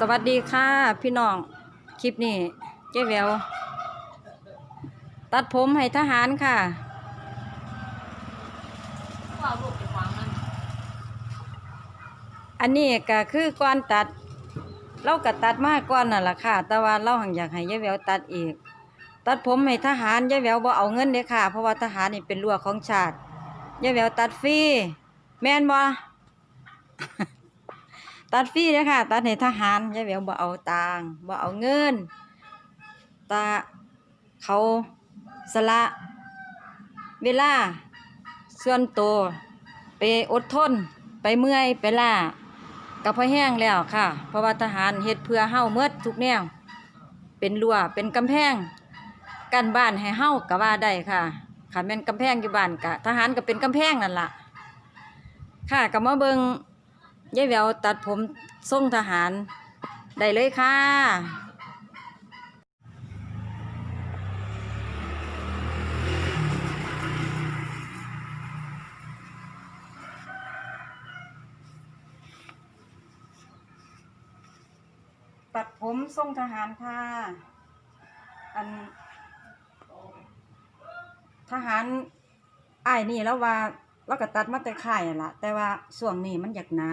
สวัสดีค่ะพี่น้อง คลิปนี้เจ๊แวว ตัดผมให้ทหารค่ะอันนี้ก็คือก่อนตัด เราก็ตัดมาก่อนนั่นล่ะค่ะ แต่ว่าเราหังอยากให้ยายแววตัดอีก ตัดผมให้ทหารยายแววบ่เอาเงินเด้ค่ะ เพราะว่าทหารนี่เป็นรั้วของชาติยายแววตัดฟรีแม่นบ่ ตัดฟรีเด้อค่ะ ตัดให้ทหารยายแววบ่เอาตังบ่เอาเงิน ตาเขาสละเวลาส่วนตัวไปอดทน ไปเมื่อยไปล่ากับพอแห้งแล้วค่ะ เพราะว่าทหารเฮ็ดเพื่อเฮาเมื่อทุกแนว เป็นรั้วเป็นกำแพงกันบ้านให้เฮาก็ว่าได้ค่ะคันแม่นกำแพงอยู่บ้านก็ทหารก็เป็นกำแพงนั่นล่ะค่ะก็มาเบิง ยายแววตัดผมทรงทหาร ได้เลยค่ะ ตัดผมทรงทหารค่ะ อัน ทหารไอ้นี่แล้วว่า เราก็ตัดมาแต่ข่ายนั่นละแต่ว่าส่วงนี้มันอยากหนา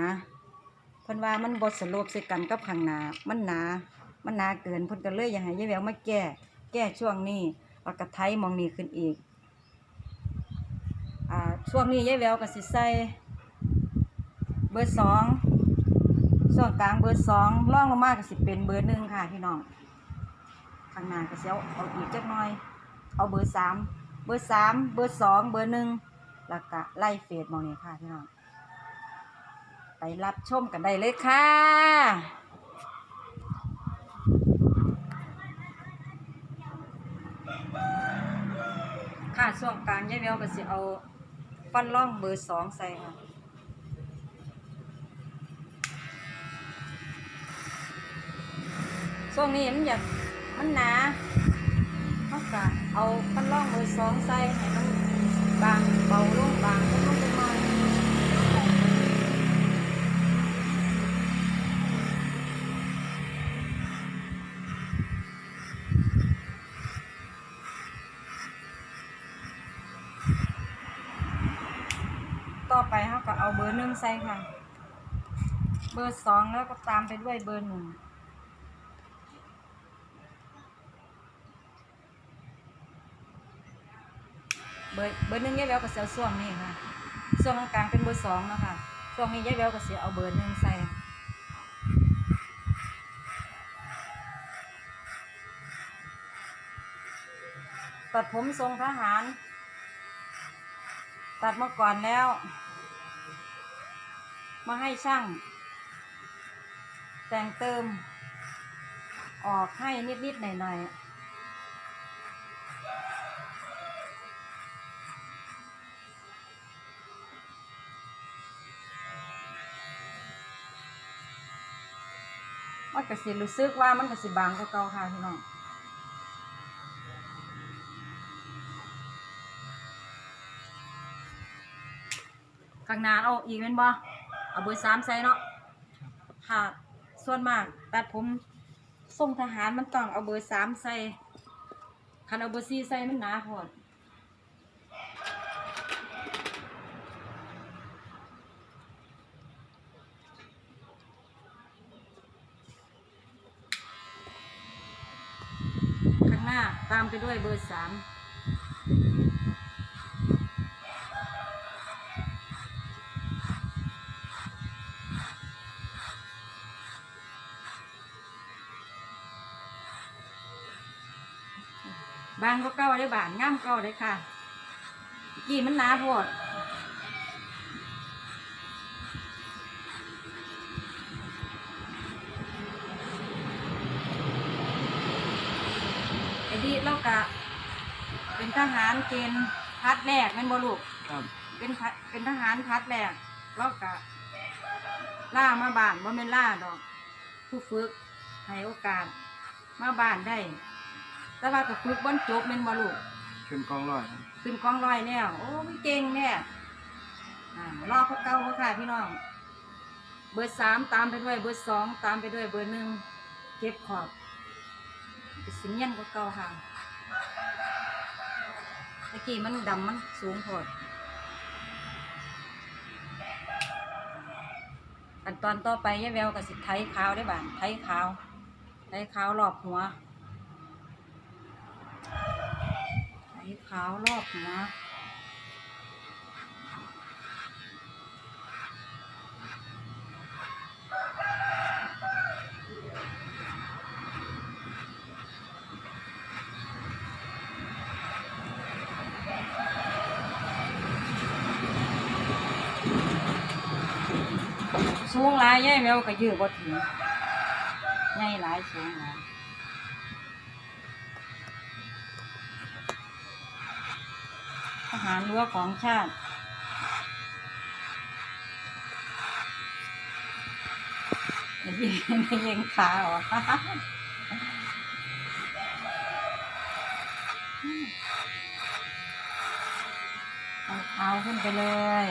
เพิ่นว่ามันบดสโลบใส่กันกับข้างหนามันหนา มันหนาเกินเพิ่นก็เลยอยากให้ยายแววมาแก้ แก้ช่วงนี้แล้วก็ไทยมองนี่ขึ้นอีกอ่าช่วงนี้ยายแววก็สิใส่เบอร์สองส่วนกลางเบอร์สองล่องลงมาก็สิเป็นเบอร์หนึ่งค่ะพี่น้องข้างหน้าก็สิเอาเอาอีกจักหน่อย เอาเบอร์สามเบอร์สามเบอร์สองเบอร์หนึ่ง แล้วก็ไล่เฟดมองนี่ค่ะพี่น้อง ไปรับชมกันได้เลยค่ะ ค่ะช่วงกลางยายแววก็สิเอาฟันล่องเบอร์สองใส่ค่ะช่วงนี้มันอยากมันหนาเขาก็เอาพันล่องเบอร์สองใส่ให้มันบางเบา ใส่ค่ะ เบอร์สองแล้วก็ตามไปด้วยเบอร์หนึ่งเบอร์เบอร์หนึ่งยายแววก็เสียส่วงนี่ค่ะส่วงกลางเป็นเบอร์สองนะค่ะส่วงนี้ยายแววก็เสียเอาเบอร์หนึ่งใส่ตัดผมทรงทหาร ตัดมาก่อนแล้ว มาให้ช่าง แต่งเติม ออกให้นิดๆหน่อยๆมันก็สิรู้สึกว่ามันก็สิบางกว่าเก่าค่ะพี่น้องข้างหน้าเอาอีกเป็นบ่ เอาเบอร์สามใส่เนาะค่ะ ส่วนมากตัดผมทรงทหารมันต้องเอาเบอร์สามใส่คันเอาเบอร์สี่ใส่มันหนาพอดข้างหน้าตามไปด้วยเบอร์สาม บางก็เก้าได้บางง่ามเก้าได้ค่ะกี่มันหนาโพดไอ้ดีเรากะ เป็นทหารเกณฑ์พัดแรกแม่นบ่ลูกครับ เป็นพัดเป็นทหารพัดแรกเรากะ ล่ามาบ้านบ่แม่นล่าดอก ผู้ฝึกให้โอกาส มาบ้านได้ แต่ว่าก็ฝึกบ่จบแม่นบ่ลูกขึ้นกองร้อยครับขึ้นกองร้อยแล้วโอ้มันเก่งแน่อ่ารอเขาเก่าเขาค่ะพี่น้อง เบอร์สามตามไปด้วย เบอร์สองตามไปด้วยเบอร์หนึ่งเก็บขอบสิเนียนกว่าเก่าค่ะตะกี้มันดำมันสูงโพดขั้นตอนต่อไปยายแววกับสิไทยขาวได้บ้างไทยขาว ไทยขาวรอบหัวไทย ขาวรอบหัวสูงหลายยายแววก็ยืดบ่ถึงใหญ่หลายสูงหลาย ทหารรั้วของชาติ ยิงยิงขาออกเอาเท้าขึ้นไปเลย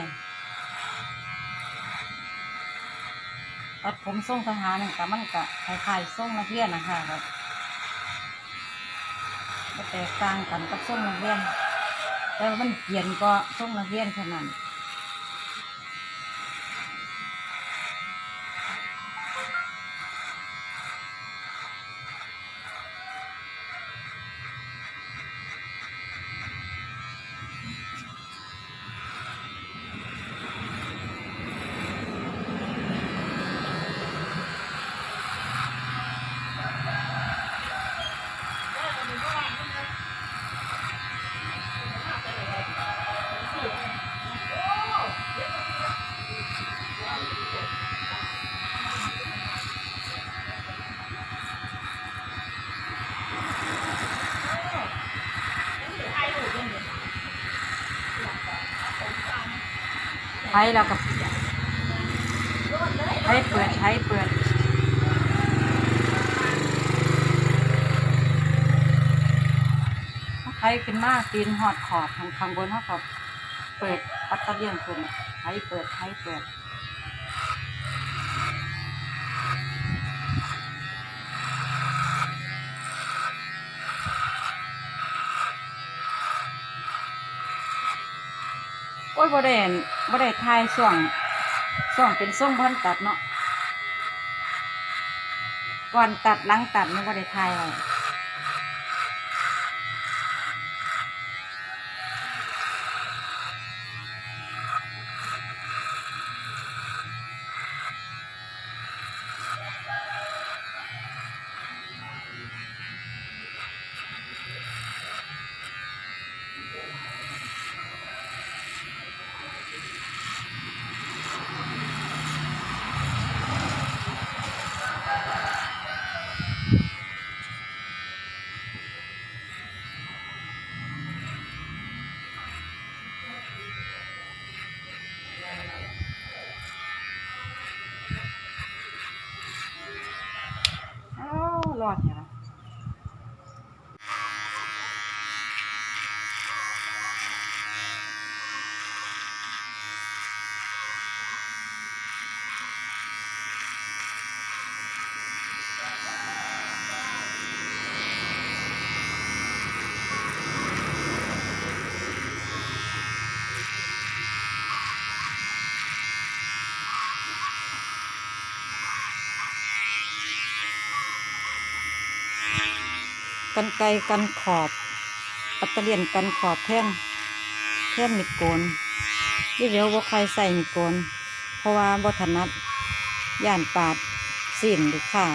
ตัดผมทรงทหารหนี่งกับมันกะคล้ายๆทรงนักเรียนนะคะครับก็แตกต่างกันกับทรงนักเรียน แต่มันเกียนก็ทรงนักเรียนขนาด นใช้แล้วกับใช้เปิดใช้เปิดใช้ขึ้นมาตีนหอดขอบทางข้างบนเขาก็เปิดปัตเตอร์เลียนขึ้นใช้เปิดใช้เปิด โอ้ยบ่ได้บ่ได้ทายช่วงช่วงเป็นทรงพันตัดเนาะก่อนตัดหลังตัดมันบ่ได้ทายเลยอ้าวรอดเนี่ย กันไกกันขอบ ปัตเตเลียนกันขอบแท่งแท่งมิโกนยี่เดียวว่าใครใส่มิโกน เพราะว่าบ่ถนัดย่านปาดสิ่นลูกค้า